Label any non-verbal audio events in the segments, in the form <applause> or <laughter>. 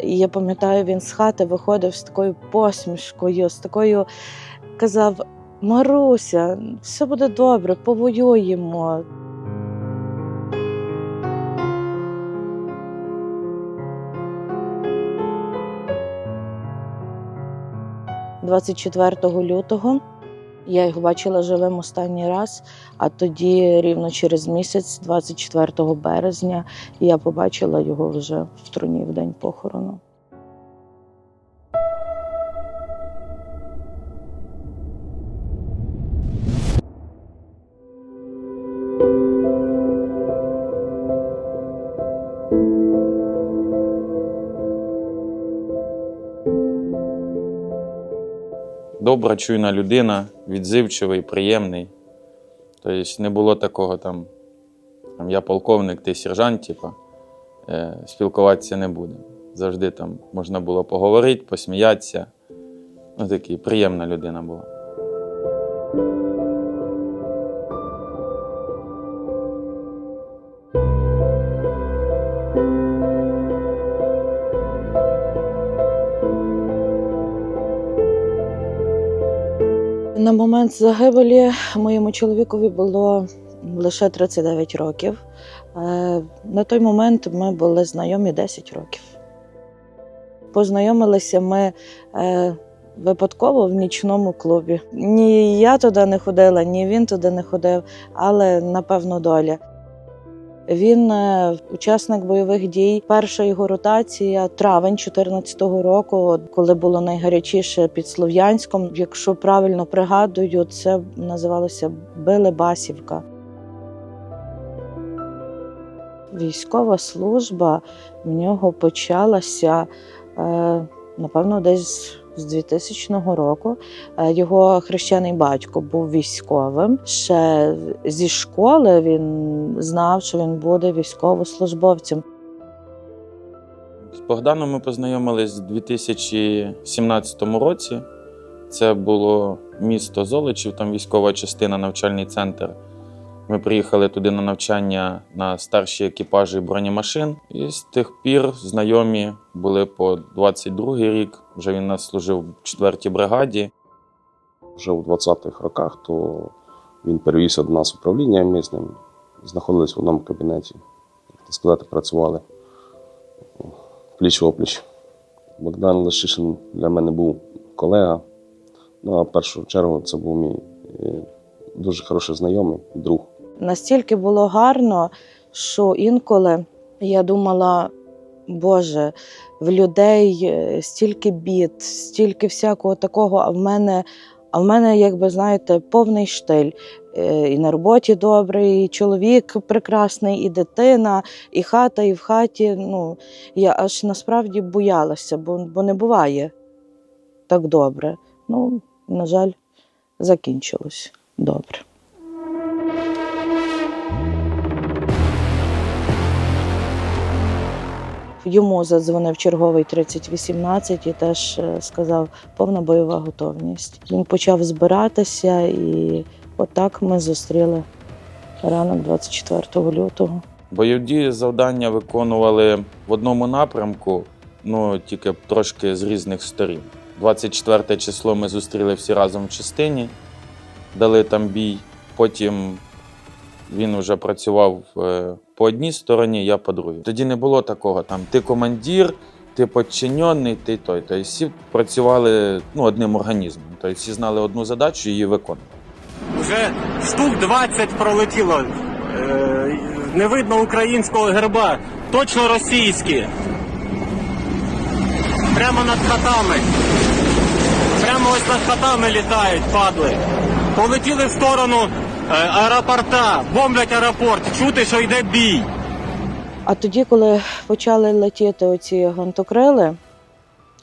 я пам'ятаю, він з хати виходив з такою посмішкою, з такою казав: Маруся, все буде добре, повоюємо. – 24 лютого я його бачила живим останній раз, а тоді, рівно через місяць, 24 березня, я побачила його вже в труні в день похорону. Добра, чуйна людина, відзивчивий, приємний. Тобто не було такого там, там я полковник, ти сержант, типу, е, спілкуватися не буде. Завжди там можна було поговорити, посміятися. Ну, такий приємна людина була. На момент загибелі моєму чоловікові було лише 39 років. Е, На той момент ми були знайомі 10 років. Познайомилися ми е, випадково в нічному клубі. Ні я туди не ходила, ні він туди не ходив, але напевно доля. Він е, учасник бойових дій. Перша його ротація травень 14-го року, коли було найгарячіше під Слов'янськом. Якщо правильно пригадую, це називалося Билебасівка. Військова служба в нього почалася, е, напевно, десь з 2000 року. Е, Його хрещений батько був військовим. Ще зі школи він знав, що він буде військовослужбовцем. З Богданом ми познайомились у 2017 році. Це було місто Золочів, там військова частина, навчальний центр. Ми приїхали туди на навчання на старші екіпажі бронемашин. І з тих пір знайомі були по 22-й рік. Вже він нас служив в 4-й бригаді. Вже у 20-х роках, то він перевівся до нас управління, ми з ним знаходились в одному кабінеті. Як так сказати, працювали пліч опліч. Богдан Лешишин для мене був колега. Ну а в першу чергу це був мій е, дуже хороший знайомий, друг. Настільки було гарно, що інколи я думала, Боже, в людей е, стільки бід, стільки всякого такого, а в мене, а в мене, якби знаєте, повний штиль. Е, І на роботі добрий, і чоловік прекрасний, і дитина, і хата, і в хаті. Ну, я аж насправді боялася, бо, бо не буває так добре. Ну, на жаль, закінчилось добре. Йому задзвонив черговий 3018 і теж е, сказав повна бойова готовність. Він почав збиратися, і отак ми зустріли ранок 24 лютого. Бойові завдання виконували в одному напрямку, ну тільки трошки з різних сторін. 24 число ми зустріли всі разом в частині, дали там бій. Потім він вже працював е, по одній стороні, я по другій. Тоді не було такого: там ти командир, ти підчинений, ти той. Тобто всі працювали ну, одним організмом. Тобто всі знали одну задачу і її виконували. Вже штук 20 пролетіло. Е, не видно українського герба. Точно російські. Прямо над хатами. Прямо ось над хатами літають, падли. Полетіли в сторону аеропорта, бомблять аеропорт. Чути, що йде бій. А тоді, коли почали летіти оці гвинтокрили,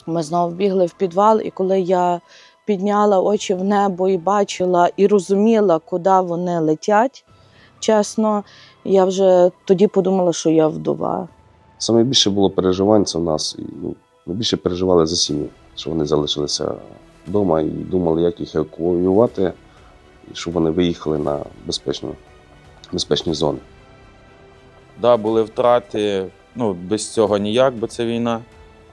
ми знову бігли в підвал, і коли я підняла очі в небо і бачила і розуміла, куди вони летять, чесно, я вже тоді подумала, що я вдова. Саме більше було переживань це в нас. І, ну, ми більше переживали за сім'ї, що вони залишилися вдома і думали, як їх евакуювати, щоб вони виїхали на безпечну, безпечні зони. Да, були втрати, ну, без цього ніяк, бо це війна.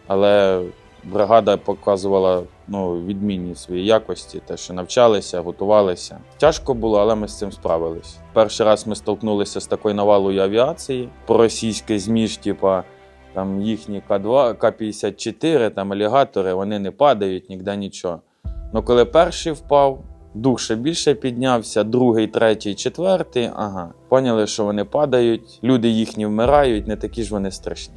Але бригада показувала ну, відмінні свої якості, те, що навчалися, готувалися. Тяжко було, але ми з цим справились. Перший раз ми столкнулися з такою навалою авіації по російській ЗМІ, типа там їхні К2, К-54, там алігатори, вони не падають, ніде нічого. Ну коли перший впав, дух ще більше піднявся, другий, третій, четвертий. Ага, поняли, що вони падають, люди їхні вмирають, не такі ж вони страшні.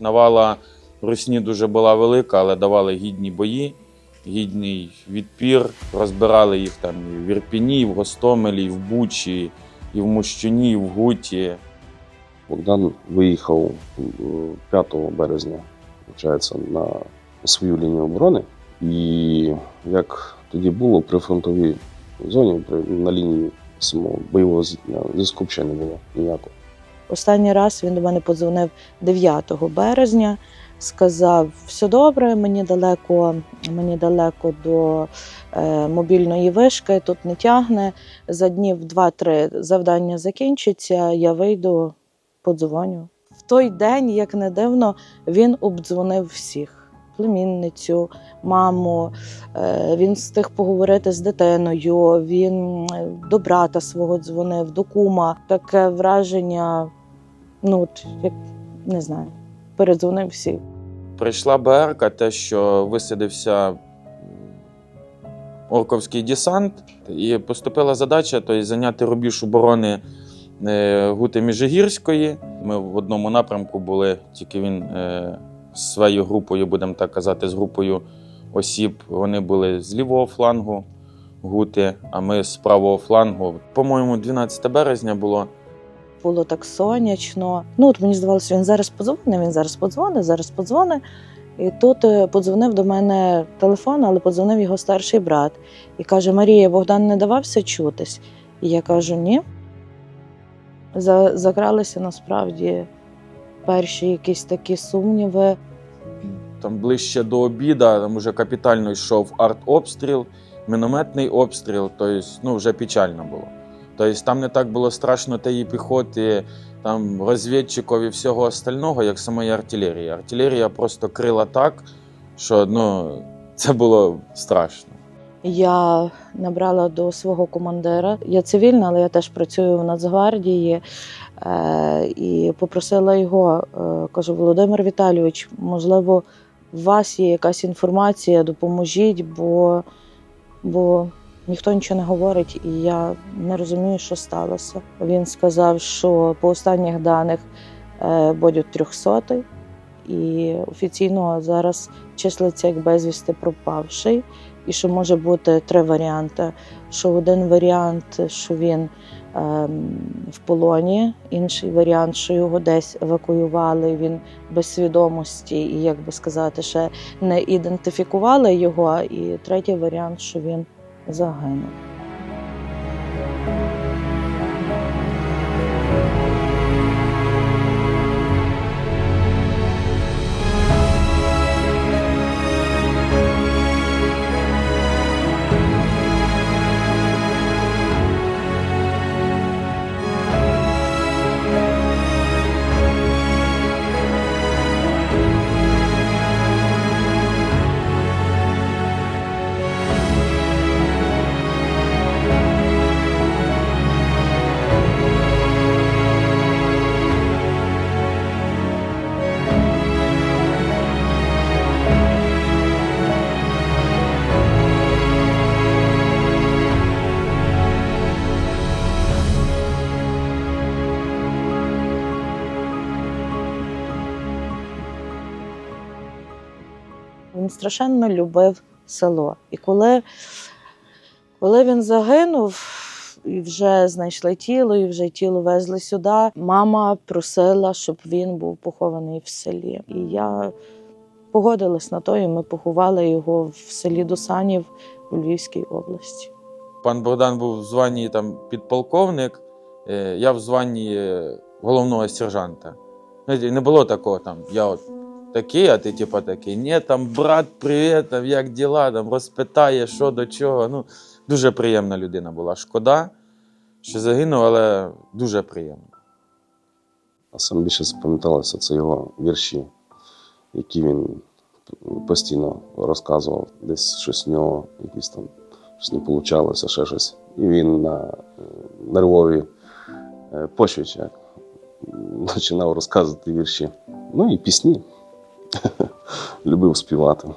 Навала русні дуже була велика, але давали гідні бої, гідний відпір. Розбирали їх там і в Ірпіні, і в Гостомелі, і в Бучі, і в Мущуні, і в Гуті. Богдан виїхав е, 5 березня, виходить, на свою лінію оборони. І як тоді було при фронтовій зоні, при, на лінії самого бойового зіткнення, зв'язку взагалі не було ніякого. Останній раз він до мене подзвонив 9 березня, сказав: все добре, мені далеко, мені далеко до е, мобільної вишки, тут не тягне. За днів 2-3 завдання закінчиться, я вийду, подзвоню. В той день, як не дивно, він обдзвонив всіх. Племінницю, маму, е, він встиг поговорити з дитиною, він е, до брата свого дзвонив, до кума. Таке враження, ну от як не знаю, передзвонив всі. Прийшла БРК, те, що висадився орковський десант, і поступила задача тобто, зайняти рубіж оборони е, Гути Міжигірської. Ми в одному напрямку були, тільки він своєю групою, будемо так казати, з групою осіб. Вони були з лівого флангу Гути, а ми з правого флангу. По-моєму, 12 березня було. Було так сонячно. Ну от мені здавалося, він зараз подзвонить, він зараз подзвонить, зараз подзвонить. І тут е, подзвонив до мене телефон, але подзвонив його старший брат і каже: Марія, Богдан не давався чутись. І я кажу, ні. Закралися насправді перші якісь такі сумніви. там ближче до обіда, там вже капітально йшов артобстріл, мінометний обстріл, тобто ну, вже печально було. Тобто там не так було страшно тієї піхоти, там розвідчиків і всього остального, як самої артилерії. Артилерія просто крила так, що ну, це було страшно. Я набрала до свого командира. Я цивільна, але я теж працюю в Нацгвардії. Е, і попросила його, е, кажу, Володимир Віталійович, можливо, у вас є якась інформація, допоможіть, бо, бо ніхто нічого не говорить, і я не розумію, що сталося. Він сказав, що по останніх даних е, Бодю 300 і офіційно зараз числиться як безвісти пропавший і що може бути три варіанти. Що один варіант, що він ем, в полоні, інший варіант, що його десь евакуювали, він без свідомості, і як би сказати, ще не ідентифікували його. І третій варіант, що він загинув. Страшенно любив село. І коли, коли він загинув, і вже знайшли тіло, і вже тіло везли сюди, мама просила, щоб він був похований в селі. І я погодилась на то, і ми поховали його в селі Досанів у Львівській області. Пан Богдан був в званні там підполковник, е, я в званні е, головного сержанта. Не було такого там, я от такий, а ти типа такий. Ні, там брат, привіт, там, як діла, там розпитає, що до чого. Ну, дуже приємна людина була. Шкода, що загинув, але дуже приємно. А саме більше запам'яталося це його вірші, які він постійно розказував, десь щось в нього, якісь там щось не вийшло, ще щось. І він на е, нервовій е, почві <laughs> починав розказувати вірші. Ну і пісні. <laughs> Любив співати.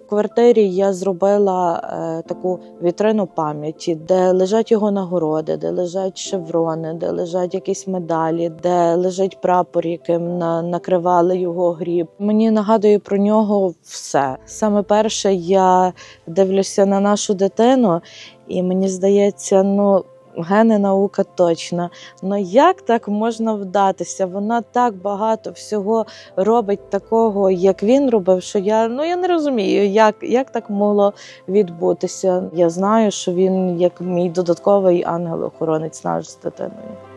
В квартирі я зробила е, таку вітрину пам'яті, де лежать його нагороди, де лежать шеврони, де лежать якісь медалі, де лежить прапор, яким на, накривали його гріб. Мені нагадує про нього все. Саме перше, я дивлюся на нашу дитину, і мені здається, ну. Гени наука точна. Ну як так можна вдатися? Вона так багато всього робить такого, як він робив, що я ну я не розумію, як, як так могло відбутися. Я знаю, що він як мій додатковий ангел-охоронець наш з дитиною.